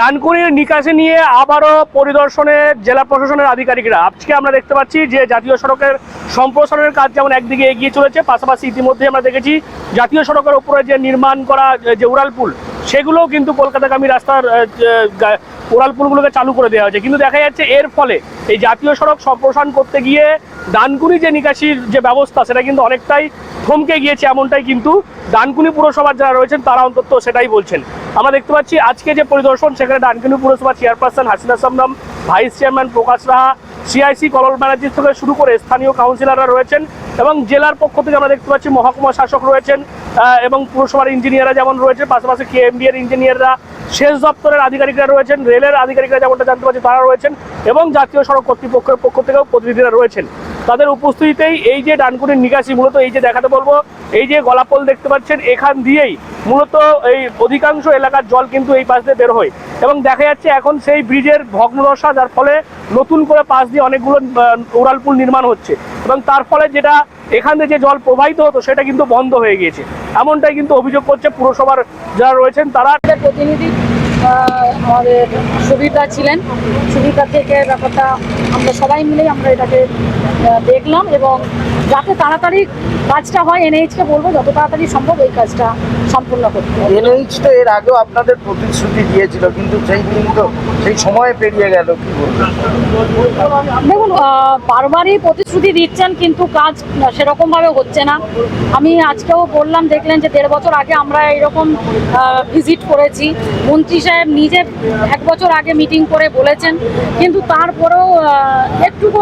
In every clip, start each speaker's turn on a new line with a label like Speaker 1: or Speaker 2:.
Speaker 1: ডানকুনির নিকাশে নিয়ে আবারও পরিদর্শনে জেলা প্রশাসনের আধিকারিকরা। আজকে আমরা দেখতে পাচ্ছি যে জাতীয় সড়কের সম্প্রসারণের কাজ যেমন একদিকে এগিয়ে চলেছে, পাশাপাশি ইতিমধ্যে আমরা দেখেছি জাতীয় সড়কের উপরে যে নির্মাণ করা, যে উড়ালপুল সেগুলোও কিন্তু কলকাতাগামী রাস্তার গা- উড়ালপুলগুলোকে চালু করে দেওয়া হয়েছে। কিন্তু দেখা যাচ্ছে এর ফলে এই জাতীয় সড়ক সম্প্রসারণ করতে গিয়ে ডানকুনি যে নিকাশির যে ব্যবস্থা, সেটা কিন্তু অনেকটাই থমকে গিয়েছে, এমনটাই কিন্তু ডানকুনি পুরসভার যারা রয়েছেন, তারা অন্তত সেটাই বলছেন। আমরা দেখতে পাচ্ছি আজকে যে পরিদর্শন, সেখানে ডানকুনি পুরসভার chairperson Hasina সামনাম, vice chairman Prakash Raha, CIC কলল Banerjee থেকে শুরু করে স্থানীয় কাউন্সিলররা রয়েছেন। এবং জেলার পক্ষ থেকে আমরা দেখতে পাচ্ছি মহকুমা শাসক রয়েছেন এবং পুরসভার ইঞ্জিনিয়াররা যেমন রয়েছে, পাশাপাশি কেএমবি এর ইঞ্জিনিয়াররা শেষ দপ্তরের আধিকারিকরা রয়েছেন, রেলের আধিকারিকরা যেমনটা জানতে পারছি, তারা রয়েছেন, এবং জাতীয় সড়ক কর্তৃপক্ষের পক্ষ থেকেও প্রতিনিধিরা রয়েছেন। তাদের উপস্থিতিতেই এই যে ডানকুনির নিকাশি মূলত এই যে দেখাতে বলব এই যে গলাপল দেখতে পাচ্ছেন এখান দিয়েই মূলত এই অধিকাংশ এলাকার জল কিন্তু এই পাশ দিয়ে বের হয়। এবং দেখা যাচ্ছে এখন সেই ব্রিজের ভগ্নদশা যার ফলে নতুন করে পাশ দিয়ে অনেকগুলো আহ, উড়ালপুল নির্মাণ হচ্ছে। এবং তার ফলে যেটা এখান থেকে যে জল প্রবাহিত হতো সেটা কিন্তু বন্ধ হয়ে গিয়েছে। এমনটাই কিন্তু অভিযোগ করছে পুরসভার যারা রয়েছেন তারা
Speaker 2: প্রতিনিধি আমাদের সুবিধা ছিলেন, সুবিধা থেকে ব্যাপারটা আমরা সবাই মিলেই আমরা এটাকে দেখলাম এবং যাতে তাড়াতাড়ি কাজটা হয় এনএইচকে বলব, যত তাড়াতাড়ি সম্ভব এই কাজটা সম্পূর্ণ করতে হবে।
Speaker 3: এনএইচ তো এর আগেও আপনাদের প্রতিশ্রুতি দিয়েছিল কিন্তু সেই দিন তো সেই সময় পেরিয়ে গেল কি
Speaker 2: দেখুন বারবারই প্রতিশ্রুতি দিচ্ছেন কিন্তু কাজ সেরকমভাবে হচ্ছে না। আমি আজকেও বললাম দেখলেন যে দেড় বছর আগে আমরা এরকম ভিজিট করেছি। মন্ত্রী সাহেব নিজে এক বছর আগে মিটিং করে বলেছেন কিন্তু তারপরেও একটুকু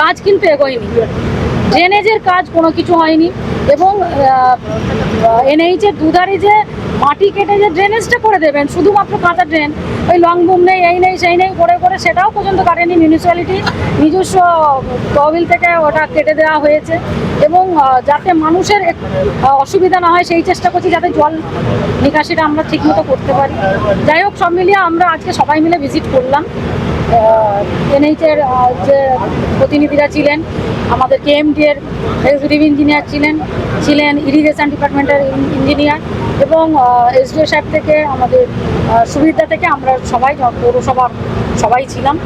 Speaker 2: কাজ কিন্তু এগোয়নি। ড্রেনেজের কাজ কোনো কিছু হয়নি এবং এনএইচের দুধারে যে মাটি কেটে যে ড্রেনেজটা করে দেবেন, শুধুমাত্র কাঁচা ড্রেন ওই লং বুম নেই, এই নেই, সেই নেই, করে করে সেটাও পর্যন্ত কাটেনি মিউনিসিপ্যালিটি নিজস্ব তহবিল থেকে ওটা কেটে দেওয়া হয়েছে এবং যাতে মানুষের অসুবিধা না হয়, সেই চেষ্টা করছি যাতে জল নিকাশিটা আমরা ঠিকমতো করতে পারি। যাই হোক, সব মিলিয়ে আমরা আজকে সবাই মিলে ভিজিট করলাম। এনএইচের যে প্রতিনিধিরা ছিলেন, আমাদের কেএমডি এর এক্সিকিউটিভ ইঞ্জিনিয়ার ছিলেন ছিলেন ইরিগেশন ডিপার্টমেন্টের ইঞ্জিনিয়ার এবং এসডিও সাহেব থেকে আমাদের সুবিধা থেকে আমরা সবাই পৌরসভার সবাই ছিলাম।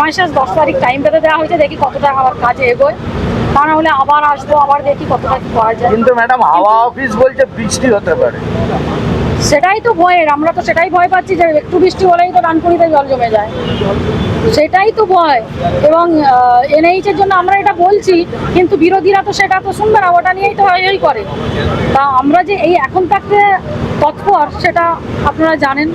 Speaker 2: মাসের দশ তারিখ টাইম পেতে দেওয়া হয়েছে দেখি কতটা আমার কাজে এগোয়। তা না হলে আবার আসব আবার দেখি কতটা কি করা যায়।
Speaker 3: কিন্তু ম্যাডাম হাওয়া অফিস বলছে বৃষ্টি হতে পারে।
Speaker 2: সেটাই তো ভয়ের আমরা তো সেটাই ভয় পাচ্ছি যে একটু বৃষ্টি হলেই তো ডানকুনিতে জল জমে যায়। সেটাই তো ভয়। এবং এনএইচ এর জন্য আমরা এটা বলছি, কিন্তু বিরোধীরা তো সেটা তো শুনবে না, ওটা নিয়েই তো হই করে। তা আমরা যে এই এখন থাকতে তৎপর, সেটা আপনারা জানেন।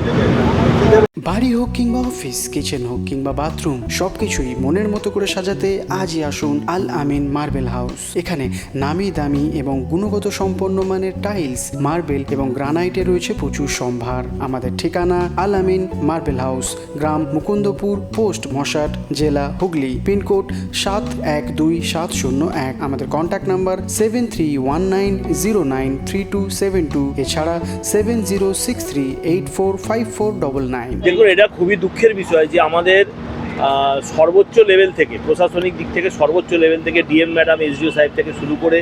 Speaker 4: বাড়ি হোক কিংবা অফিস, কিচেন হোক কিংবা বাথরুম, সবকিছুই মনের মতো করে সাজাতে আজই আসুন আল আমিন মার্বেল হাউস। এখানে নামি দামি এবং গুণগত সম্পন্ন মানের টাইলস, মার্বেল এবং গ্রানাইটে রয়েছে প্রচুর সম্ভার। আমাদের ঠিকানা আল আমিন মার্বেল হাউস, গ্রাম মুকুন্দপুর, পোস্ট মশাট, জেলা, হুগলি, পিনকোড সাত এক দুই সাত শূন্য এক। আমাদের contact number seven three one nine zero nine three two seven two. এছাড়া seven zero six three eight four five four double nine.
Speaker 5: দেখুন, এটা খুবই দুঃখের বিষয় যে আমাদের সর্বোচ্চ লেভেল থেকে, প্রশাসনিক দিক থেকে সর্বোচ্চ লেভেল থেকে ডিএম ম্যাডাম, এসডিও সাহেব থেকে শুরু করে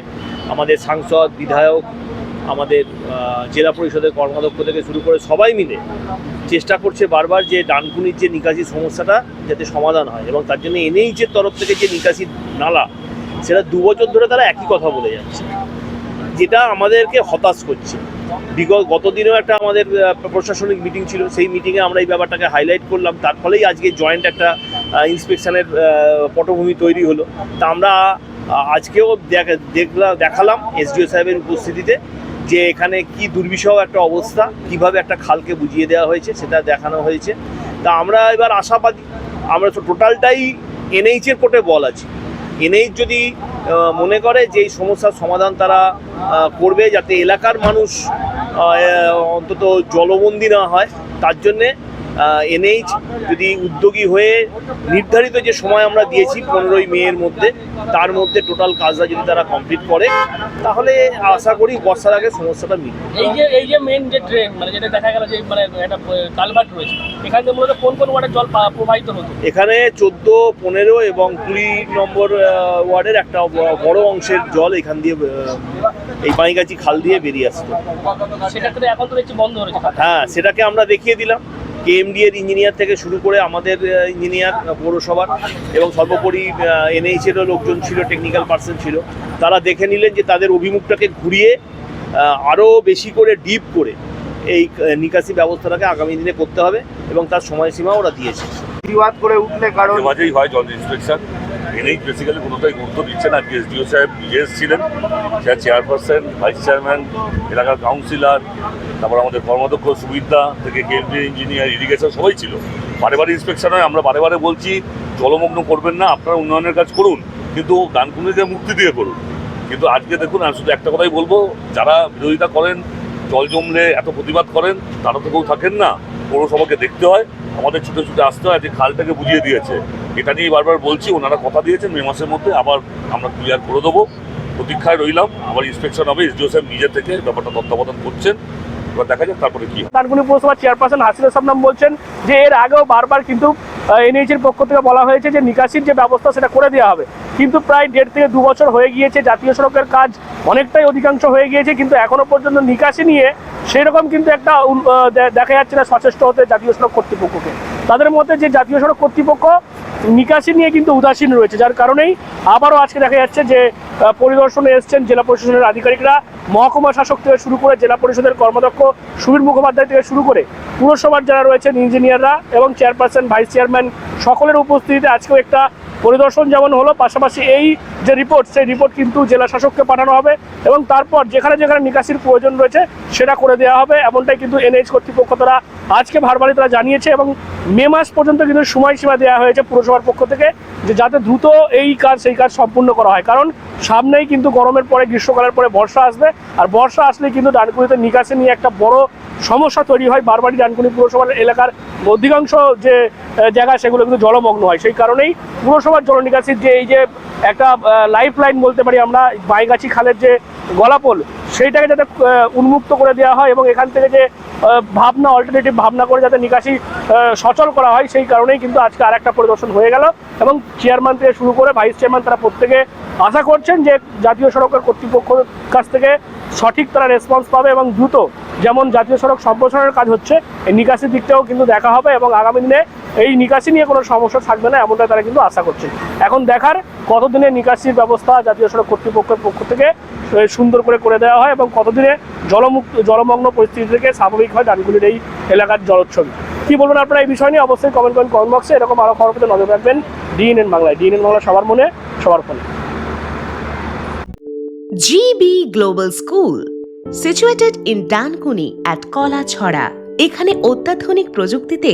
Speaker 5: আমাদের সাংসদ, বিধায়ক, আমাদের জেলা পরিষদের কর্মাধ্যক্ষ থেকে শুরু করে সবাই মিলে চেষ্টা করছে বারবার যে ডানকুনির যে নিকাশি সমস্যাটা যাতে সমাধান হয় এবং তার জন্য এনএইচের তরফ থেকে যে নিকাশি নালা, সেটা দু বছর ধরে তারা একই কথা বলে যাচ্ছে, যেটা আমাদেরকে হতাশ করছে। বিগত গত দিনেও একটা আমাদের প্রশাসনিক মিটিং ছিল, সেই মিটিংয়ে আমরা এই ব্যাপারটাকে হাইলাইট করলাম। তার ফলেই আজকে জয়েন্ট একটা ইন্সপেকশনের পটভূমি তৈরি হলো। তা আমরা আজকেও দেখ- দেখলাম দেখালাম এসডিও সাহেবের উপস্থিতিতে। যে এখানে কি দুর্বিষহ একটা অবস্থা, কীভাবে একটা খালকে বুঝিয়ে দেওয়া হয়েছে সেটা দেখানো হয়েছে। তা আমরা এবার আশাবাদী আমরা তো টোটালটাই এনএইচের কোর্টে বল আছে। এনএইচ যদি মনে করে যে এই সমস্যার সমাধান তারা করবে যাতে এলাকার মানুষ অন্তত জলবন্দী না হয়, তার জন্যে এনএইচ যদি উদ্যোগী হয়ে নির্ধারিত যে সময় আমরা দিয়েছি পনেরোই মেয়ের মধ্যে তার মধ্যে টোটাল কাজটা যদি তারা কমপ্লিট করে তাহলে আশা করি বর্ষার আগে সমস্যাটা মিটবে।
Speaker 1: এই যে এই যে মেন যে ট্রেন মানে যেটা দেখা গেল যে মানে একটা কালভার্ট রয়েছে এখানে মূলত কোন কোন ওয়ার্ডের জল প্রবাহিত হতো?
Speaker 5: এখানে চোদ্দ পনেরো এবং কুড়ি নম্বর ওয়ার্ডের একটা বড় অংশের জল এখান দিয়ে এই পানিগাছি খাল দিয়ে বেরিয়ে আসতো।
Speaker 1: সেক্ষেত্রে এখন তো বন্ধ হয়েছে
Speaker 5: হ্যাঁ সেটাকে আমরা দেখিয়ে দিলাম। কেএমডি এর ইঞ্জিনিয়ার থেকে শুরু করে আমাদের ইঞ্জিনিয়ার পৌরসভার এবং সর্বোপরি এনএইচ এরও লোকজন ছিল টেকনিক্যাল পার্সন ছিল তারা দেখে নিলেন যে তাদের অভিমুখটাকে ঘুরিয়ে আরও বেশি করে ডিপ করে এই নিকাশি ব্যবস্থাটাকে আগামী দিনে করতে হবে এবং তার সময়সীমা ওরা দিয়েছে।
Speaker 3: প্রতিবাদ করে উঠলে কারণ?
Speaker 6: মাঝেই হয় জল ইন্সপেকশন। এনেই বেসিক্যালি কোনোটাই গুরুত্ব দিচ্ছে না। আজকে এসডিও সাহেব নিজে এসেছিলেন। চেয়ারপারসন ভাইস চেয়ারম্যান এলাকার কাউন্সিলর তারপর আমাদের কর্মদক্ষ সুবিধা থেকে কেন্দ্রীয় ইঞ্জিনিয়ার ইরিগেশন সবাই ছিল। বারে বারে ইন্সপেকশন হয়, আমরা বারে বারে বলছি, জলমগ্ন করবেন না, আপনারা উন্নয়নের কাজ করুন, কিন্তু গানকুনিকে মুক্তি দিয়ে করুন। কিন্তু আজকে দেখুন, আমি শুধু একটা কথাই বলব, যারা বিরোধিতা করেন, জল জমলে এত প্রতিবাদ করেন, তারা তো কেউ থাকেন না। পৌরসভাকে দেখতে হয়, আমাদের ছুটে ছুটে আসতে হয়, যে খালটাকে বুঝিয়ে দিয়েছে। এটা নিয়ে বারবার বলছি, ওনারা কথা দিয়েছেন, মে মাসের মধ্যে আবার আমরা ক্লিয়ার করে দেবো। প্রতীক্ষায় রইলাম, আবার ইন্সপেকশন হবে এসডিও সাহেব নিজে থেকে ব্যাপারটা তত্ত্বাবধান করছেন। এবার দেখা যাক তারপরে কি
Speaker 1: দানকুনি পৌরসভার চেয়ারপারসন হাসিনা সামনাম বলছেন যে এর আগেও বারবার কিন্তু এনএইচ এর পক্ষ থেকে বলা হয়েছে যে নিকাশির যে ব্যবস্থা সেটা করে দেওয়া হবে। কিন্তু প্রায় দেড় থেকে দু বছর হয়ে গিয়েছে, জাতীয় সড়কের কাজ অনেকটাই অধিকাংশ হয়ে গিয়েছে, কিন্তু এখনও পর্যন্ত নিকাশি নিয়ে সেরকম কিন্তু একটা দেখা যাচ্ছে না সচেষ্ট হতে জাতীয় সড়ক কর্তৃপক্ষকে। তাদের মধ্যে যে জাতীয় সড়ক কর্তৃপক্ষ নিকাশি নিয়ে কিন্তু উদাসীন রয়েছে, যার কারণেই আবারও আজকে দেখা যাচ্ছে যে পরিদর্শনে এসছেন জেলা প্রশাসনের আধিকারিকরা। মহকুমা শাসক থেকে শুরু করে জেলা পরিষদের কর্মদক্ষ সুবীর মুখোপাধ্যায় থেকে শুরু করে পুরসভার যারা রয়েছেন, ইঞ্জিনিয়াররা এবং চেয়ারপারসন, ভাইস চেয়ারম্যান, সকলের উপস্থিতিতে আজকেও একটা পরিদর্শন যেমন হলো, পাশাপাশি এই যে রিপোর্ট সেই রিপোর্ট কিন্তু জেলা শাসককে পাঠানো হবে এবং তারপর যেখানে যেখানে নিকাশির প্রয়োজন রয়েছে সেটা করে দেওয়া হবে। এমনটাই কিন্তু এনএইচ কর্তৃপক্ষ তারা আজকে ভারবারি তারা জানিয়েছে এবং মে মাস পর্যন্ত কিন্তু সময়সীমা দেওয়া হয়েছে পুরসভার পক্ষ থেকে যে যাতে দ্রুত এই কাজ, সেই কাজ সম্পূর্ণ করা হয়। কারণ সামনেই কিন্তু গরমের পরে, গ্রীষ্মকালের পরে বর্ষা আসবে। আর বর্ষা আসলে কিন্তু ডানকুনিতে নিকাশি নিয়ে একটা বড় সমস্যা তৈরি হয় বারবারই ডানকুনি পুরসভার এলাকার অধিকাংশ যে জায়গা, সেগুলো কিন্তু জলমগ্ন হয়। সেই কারণেই পুরসভার জল নিকাশির যে এই যে একটা লাইফ লাইন বলতে পারি আমরা, বাইগাছি খালের যে গলাপোল, সেইটাকে যাতে উন্মুক্ত করে দেওয়া হয় এবং এখান থেকে যে ভাবনা অল্টারনেটিভ ভাবনা করে যাতে নিকাশি সচল করা হয়, সেই কারণেই কিন্তু আজকে আর একটা পরিদর্শন হয়ে গেল এবং চেয়ারম্যান থেকে শুরু করে ভাইস চেয়ারম্যান তারা প্রত্যেকে আশা করছেন যে জাতীয় সড়কের কর্তৃপক্ষের কাছ থেকে সঠিক তারা রেসপন্স পাবে এবং দ্রুত যেমন জাতীয় সড়ক সম্প্রসারণের কাজ হচ্ছে, এই নিকাশি দিকটাও কিন্তু দেখা হবে এবং আগামী দিনে এই নিকাশি নিয়ে কোনো সমস্যা থাকবে না এমনটা তারা কিন্তু আশা করছে। এখন দেখার কতদিনে নিকাশির ব্যবস্থা জাতীয় সড়ক কর্তৃপক্ষের পক্ষ থেকে সুন্দর করে করে দেওয়া হয় এবং কতদিনে জলমুক্ত জলমগ্ন পরিস্থিতি থেকে স্বাভাবিক হয় ডানগুলির এই এলাকার জলোচ্ছবি কি বলবেন আপনারা এই বিষয় নিয়ে? অবশ্যই কমেন্ট করেন কমেন্ট বক্সে এরকম আরও খবর পেতে নজর রাখবেন ডিএনএন বাংলায়। ডিএনএন বাংলা সবার মনে সবার ফোনে।
Speaker 7: GB Global School, situated in Dankuni at Kola Chhora. এখানে অত্যাধুনিক প্রযুক্তিতে